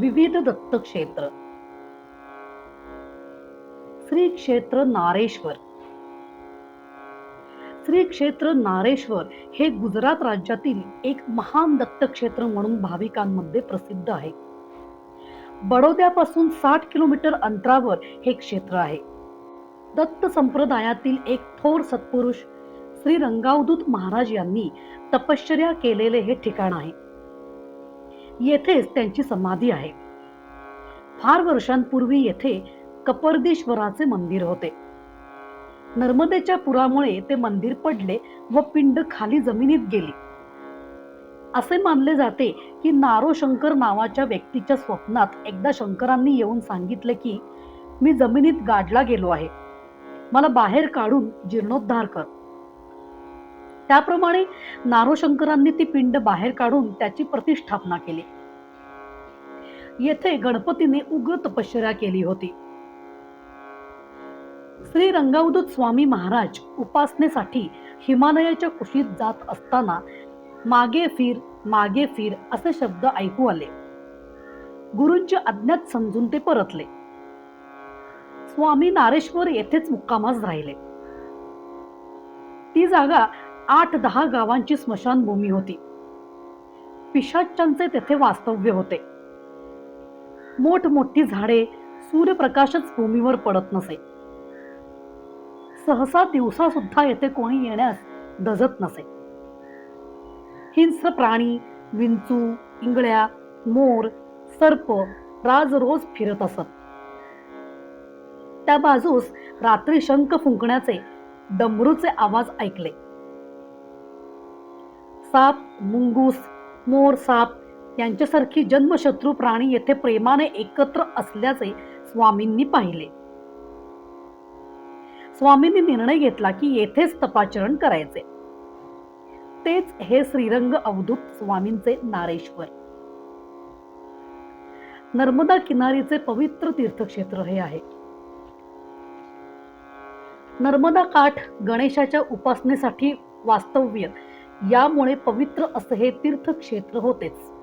विविध दत्तक्षेत्र. श्री क्षेत्र नारेश्वर. श्री क्षेत्र नारेश्वर हे गुजरात राज्यातील एक महान दत्तक्षेत्र म्हणून भाविकांमध्ये प्रसिद्ध आहे. बडोद्यापासून साठ किलोमीटर अंतरावर हे क्षेत्र आहे. दत्त संप्रदायातील एक थोर सत्पुरुष श्री रंगावदूत महाराज यांनी तपश्चर्या केलेले हे ठिकाण आहे. येथेच त्यांची समाधी आहे. फार वर्षांपूर्वी येथे कपर्दीश्वराचे मंदिर होते. नर्मदेच्या पुरामुळे ते मंदिर पडले व पिंड खाली जमिनीत गेली. असे मानले जाते की नारो शंकर नावाच्या व्यक्तीच्या स्वप्नात एकदा शंकरांनी येऊन सांगितले की मी जमिनीत गाडला गेलो आहे. मला बाहेर काढून जीर्णोद्धार कर. त्याप्रमाणे नारोशंकरांनी ती पिंड बाहेर काढून त्याची प्रतिष्ठापना केली. येथे गणपतीने उग्र तपश्चर्या केली होती. श्री रंगावधूत स्वामी महाराज उपासनेसाठी हिमालयाच्या कुशीत जात असताना मागे फिर मागे फिर असे शब्द ऐकू आले. गुरूंची अज्ञात समजून ते परतले. स्वामी नारेश्वर येथेच मुक्कामास राहिले. ती जागा आठ दहा गावांची स्मशानभूमी होती. पिशाच्यांचे तेथे वास्तव्य होते. मोठमोठी झाडे सूर्यप्रकाशच भूमीवर पडत नसे. सहसा दिवसा सुद्धा येथे कोणी येण्यास दजत नसे. हिंस्र प्राणी विंचू इंगळ्या मोर सर्प राज रोज फिरत असत. त्या बाजूस रात्री शंख फुंकण्याचे डमरूचे आवाज ऐकले. साप मुंगूस मोर साप यांच्यासारखी जन्मशत्रू प्राणी येथे प्रेमाने एकत्र असल्याचे स्वामींनी पाहिले. स्वामींनी निर्णय घेतला की येथेच तपाचरण करायचे. तेच हे श्रीरंग अवधूत स्वामींचे नारेश्वर. नर्मदा किनारीचे पवित्र तीर्थक्षेत्र हे आहे. नर्मदा काठ गणेशाच्या उपासनेसाठी वास्तव्य. यामुळे पवित्र असे हे तीर्थक्षेत्र होतेच.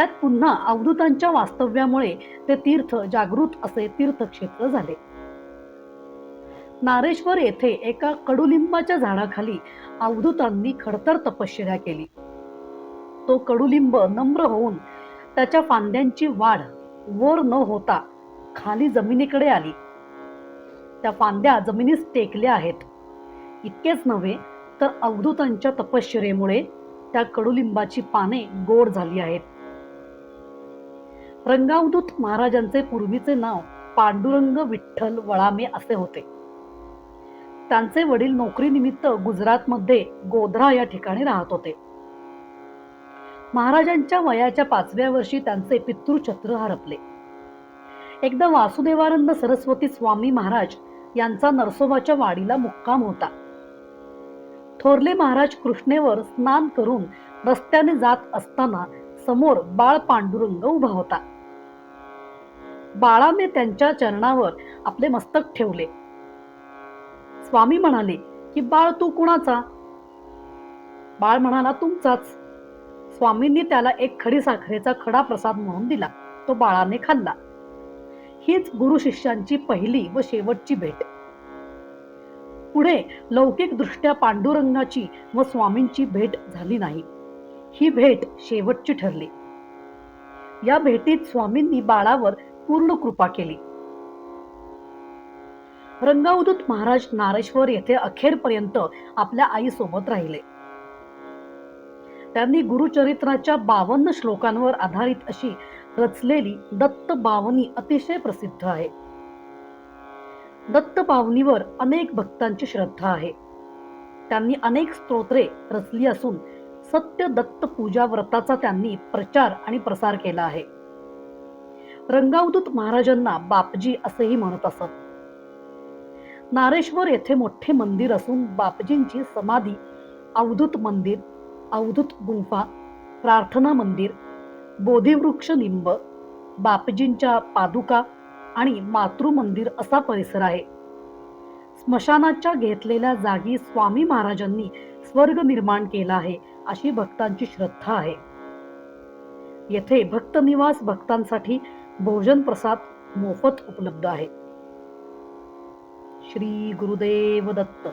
त्यात पुन्हा अवधूतांच्या वास्तव्यामुळे ते तीर्थ जागृत असे तीर्थक्षेत्र झाले. नारेश्वर येथे एका कडुलिंबाच्या झाडाखाली अवधूतांनी खडतर तपश्चर्या केली. तो कडुलिंब नम्र होऊन त्याच्या फांद्यांची वाढ वर न होता खाली जमिनीकडे आली. त्या फांद्या जमिनीस टेकल्या आहेत. इतकेच नव्हे तर अवधूतांच्या तपश्चर्येमुळे त्या कडुलिंबाची पाने गोड झाली आहेत. रंगावधूत महाराजांचे पूर्वीचे नाव पांडुरंग विठ्ठल वळामे असे होते. त्यांचे वडील नोकरीनिमित्त गुजरातमध्ये गोधरा या ठिकाणी राहत होते. महाराजांच्या वयाच्या पाचव्या वर्षी त्यांचे पितृछत्र हरपले. एकदा वासुदेवानंद सरस्वती स्वामी महाराज यांचा नरसोबाच्या वाडीला मुक्काम होता. थोरले महाराज कृष्णेवर स्नान करून रस्त्याने जात असताना समोर बाळ पांडुरंग उभा होता. बाळाने त्यांच्या चरणावर आपले मस्तक ठेवले. स्वामी म्हणाले की बाळ तू कुणाचा? बाळ म्हणाला तुमचाच. स्वामींनी त्याला एक खडी साखरेचा खडा प्रसाद म्हणून दिला. तो बाळाने खाल्ला. हीच गुरु शिष्यांची पहिली व शेवटची भेट. पुढे लौकिक दृष्ट्या पांडुरंगाची व स्वामींची भेट झाली नाही. ही भेट शेवटची ठरली. या भेटीत स्वामींनी बाळावर पूर्ण कृपा केली. रंगावधूत महाराज नारेश्वर येथे अखेरपर्यंत आपल्या आईसोबत राहिले. त्यांनी गुरुचरित्राच्या बावन्न श्लोकांवर आधारित अशी रचलेली दत्त बावनी अतिशय प्रसिद्ध आहे. दत्त बावनीवर अनेक भक्तांची श्रद्धा आहे. त्यांनी अनेक स्तोत्रे रचली असून सत्य दत्त पूजा व्रताचा त्यांनी प्रचार आणि प्रसार केला आहे. रंगावदूत महाराजांना बापजी असेही म्हणत असत. नारेश्वर येथे मोठे मंदिर असून बापजींची समाधी अवधूत मंदिर अवधूत गुंफा प्रार्थना मंदिर बोधिवृक्ष लिंब बापजींच्या पादुका आणि मातृ मंदिर असा परिसर आहे. स्मशानाच्या घेतलेल्या जागी स्वामी महाराजांनी स्वर्ग निर्माण केला आहे. अशी भक्तांची श्रद्धा आहे. येथे भक्त निवास भक्तांसाठी भोजन प्रसाद मोफत उपलब्ध आहे. श्री गुरुदेव दत्त.